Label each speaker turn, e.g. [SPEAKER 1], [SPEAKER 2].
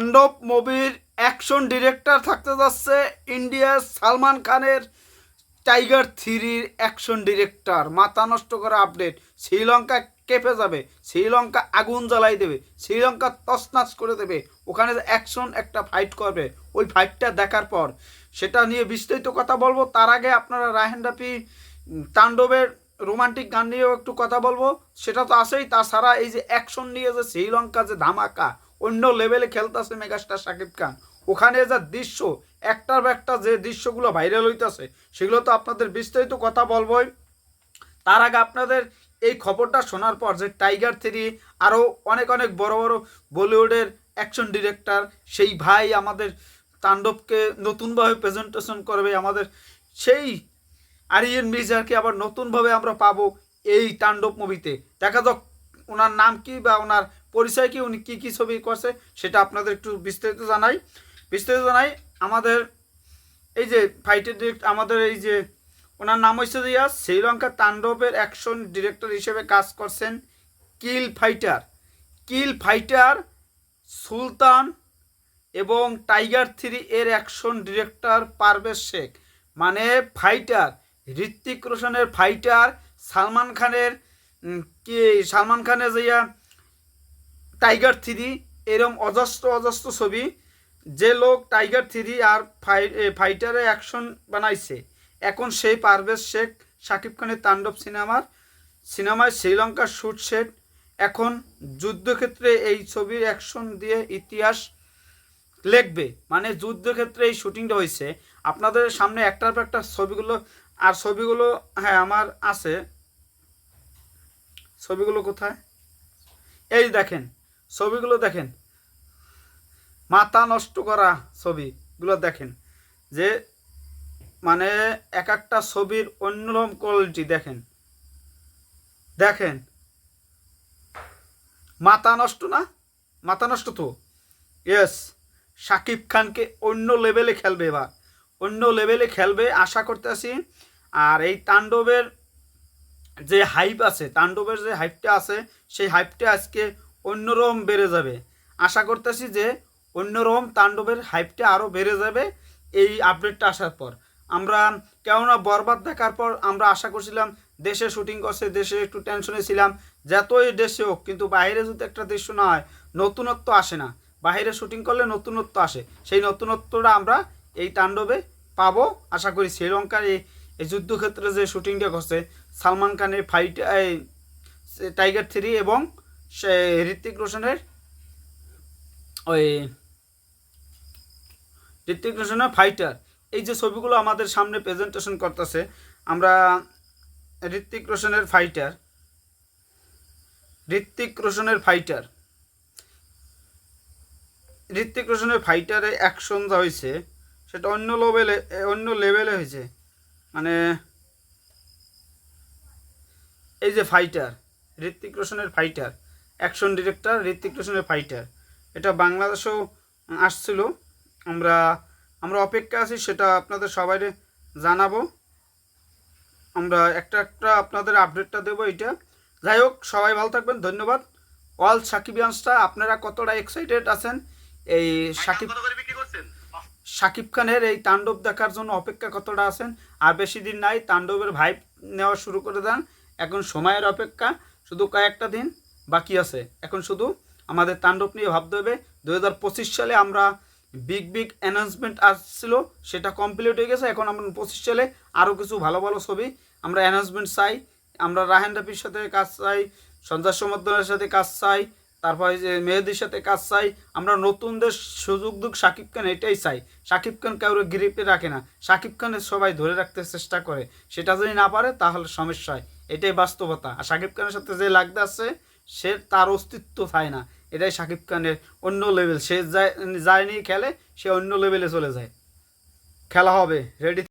[SPEAKER 1] তাণ্ডব মুভির action director থাকতে যাচ্ছে ইন্ডিয়ার সালমান খানের টাইগার থ্রির অ্যাকশন ডিরেক্টর। মাথা নষ্ট করা আপডেট। শ্রীলঙ্কা কেঁপে যাবে। শ্রীলঙ্কা আগুন জ্বালাই দেবে। শ্রীলঙ্কা তছনাছ করে দেবে। ওখানে অ্যাকশন একটা ফাইট করবে, ওই ফাইটটা দেখার পর। সেটা নিয়ে বিস্তারিত কথা বলব। তার আগে আপনারা রাহেন রাফি তাণ্ডবের রোমান্টিক গান নিয়েও একটু কথা বলব। সেটা তো আছেই। তাছাড়া এই যে অ্যাকশন নিয়ে যে শ্রীলঙ্কা যে ধামাকা অন্য লেভেলে খেলতেছে মেগাস্টার শাকিব খান। ওখানে যে দৃশ্য, একটার একটা যে দৃশ্যগুলো ভাইরাল হইতেছে, সেগুলো তো আপনাদের বিস্তারিত কথা বলবোই। তার আগে আপনাদের এই খবরটা শোনার পর যে টাইগার থ্রি আরও অনেক অনেক বড় বড় বলিউডের অ্যাকশন ডিরেক্টর সেই ভাই আমাদের তাণ্ডবকে নতুনভাবে প্রেজেন্টেশন করবে আমাদের, সেই আরিয়ান মির্জাকে আবার নতুনভাবে আমরা পাবো এই তাণ্ডব মুভিতে দেখা যাক, ওনার নাম কি বা ওনার পরিচয় কি, উনি কী কী ছবি করছে, সেটা আপনাদের একটু বিস্তারিত জানাই। বিস্তারিত জানাই, আমাদের এই যে ফাইটের ডিরেক্ট আমাদের এই যে ওনার নাম হচ্ছে যে ইয়া শ্রীলঙ্কা তাণ্ডবের অ্যাকশন ডিরেক্টর হিসেবে কাজ করছেন কিল ফাইটার। কিল ফাইটার, সুলতান এবং টাইগার থ্রি এর অ্যাকশন ডিরেক্টর পারভেজ শেখ। মানে ফাইটার ঋত্বিক রোশনের ফাইটার, সালমান খানের কি, সালমান খানের যে ইয়া টাইগার থ্রি এরম অজস্র অজস্র ছবি, যে লোক টাইগার থ্রি আর ফাই ফাইটারে অ্যাকশন বানাইছে। এখন সেই পারভেজ শেখ শাকিব খানের তাণ্ডব সিনেমার, সিনেমায় শ্রীলঙ্কার শুট সেট এখন যুদ্ধক্ষেত্রে এই ছবির অ্যাকশন দিয়ে ইতিহাস লিখবে। মানে যুদ্ধক্ষেত্রে এই শুটিংটা হয়েছে আপনাদের সামনে একটার পর একটা ছবিগুলো, আর ছবিগুলো হ্যাঁ আমার আছে। ছবিগুলো কোথায়? এই দেখেন ছবিগুলো দেখেন। মাথা নষ্ট করা ছবিগুলো দেখেন। যে মানে এক একটা ছবির অন্যরকম কোয়ালিটি দেখেন। দেখেন। মাথা নষ্ট না? মাথা নষ্ট তো। ইয়েস শাকিব খানকে অন্য লেভেলে খেলবে এবার। অন্য লেভেলে খেলবে, আশা করতেছি। আর এই তাণ্ডবের যে হাইপ আছে, তাণ্ডবের যে হাইপটা আছে, সেই হাইপটা আজকে অন্যরকম বেড়ে যাবে। আশা করতেছি যে অন্যরকম তাণ্ডবের হাইপটা আরও বেড়ে যাবে এই আপডেটটা আসার পর। আমরা কেননা বরবাদ দেখার পর আমরা আশা করছিলাম দেশে শুটিং করছে, দেশে একটু টেনশনে ছিলাম, যতই দেশে হোক, কিন্তু বাইরে যদি একটা দৃশ্য না হয়, নতুনত্ব আসে না। বাইরে শুটিং করলে নতুনত্ব আসে। সেই নতুনত্বটা আমরা এই তাণ্ডবে পাবো। আশা করি শ্রীলঙ্কার এই এই যুদ্ধক্ষেত্রে যে শুটিংটা করছে, সালমান খানের ফাইট এই টাইগার থ্রি এবং সে ঋত্বিক রোশনের ওই ঋত্বিক রোশনের ফাইটার এই যে ছবিগুলো আমাদের সামনে প্রেজেন্টেশন করতেছে, আমরা ঋত্বিক রোশনের ফাইটার ঋত্বিক রোশনের ফাইটার ঋত্বিক রোশনের ফাইটারে অ্যাকশন যা হয়েছে সেটা অন্য লেভেলে অন্য লেভেলে হয়েছে মানে এই যে ফাইটার ঋত্বিক রোশনের ফাইটার অ্যাকশন ডিরেক্টর ঋত্বিক রোশনের ফাইটার এটা বাংলাদেশেও আসছিল। আমরা আমরা অপেক্ষা আছি সেটা আপনাদের সবাই জানাব। আমরা একটা একটা আপনাদের আপডেটটা দেবো এটা যাই হোক সবাই ভালো থাকবেন ধন্যবাদ। অল সাকিব সাকিবিয়ানসটা আপনারা কতটা এক্সাইটেড আছেন? এই সাকিব শাকিব খানের এই তাণ্ডব দেখার জন্য অপেক্ষা কতটা আছেন? আর বেশি দিন নাই তাণ্ডবের ভাইব নেওয়া শুরু করে দেন। এখন সময়ের অপেক্ষা শুধু কয়েকটা দিন। বাকি আছে। এখন শুধু আমাদের তাণ্ডব নিয়ে ভাবতে হবে। দু হাজার পঁচিশ সালে আমরা বিগ বিগ অ্যানাউন্সমেন্ট আসছিল, সেটা কমপ্লিট হয়ে গেছে। এখন আমরা পঁচিশ সালে আরও কিছু ভালো ভালো ছবি আমরা অ্যানাউন্সমেন্ট চাই। আমরা রাহেন রাফির সাথে কাজ চাই, সঞ্জয় সমর্থনের সাথে কাজ চাই, তারপরে যে মেহেদির সাথে কাজ চাই। আমরা নতুনদের সুযোগ দুক সাকিব খান, এটাই চাই। সাকিব খান কাউরে গ্রিপে রাখে না। সাকিব খানের সবাই ধরে রাখতে চেষ্টা করে। সেটা যদি না পারে, তাহলে সমস্যা হয়। এটাই বাস্তবতা। আর সাকিব খানের সাথে যে লাগতে আছে সে তার অস্তিত্ব চায় না। এটাই সাকিব খানের অন্য লেভেল সে যায় যায়নি খেলে, সে অন্য লেভেলে চলে যায়। খেলা হবে। রেডি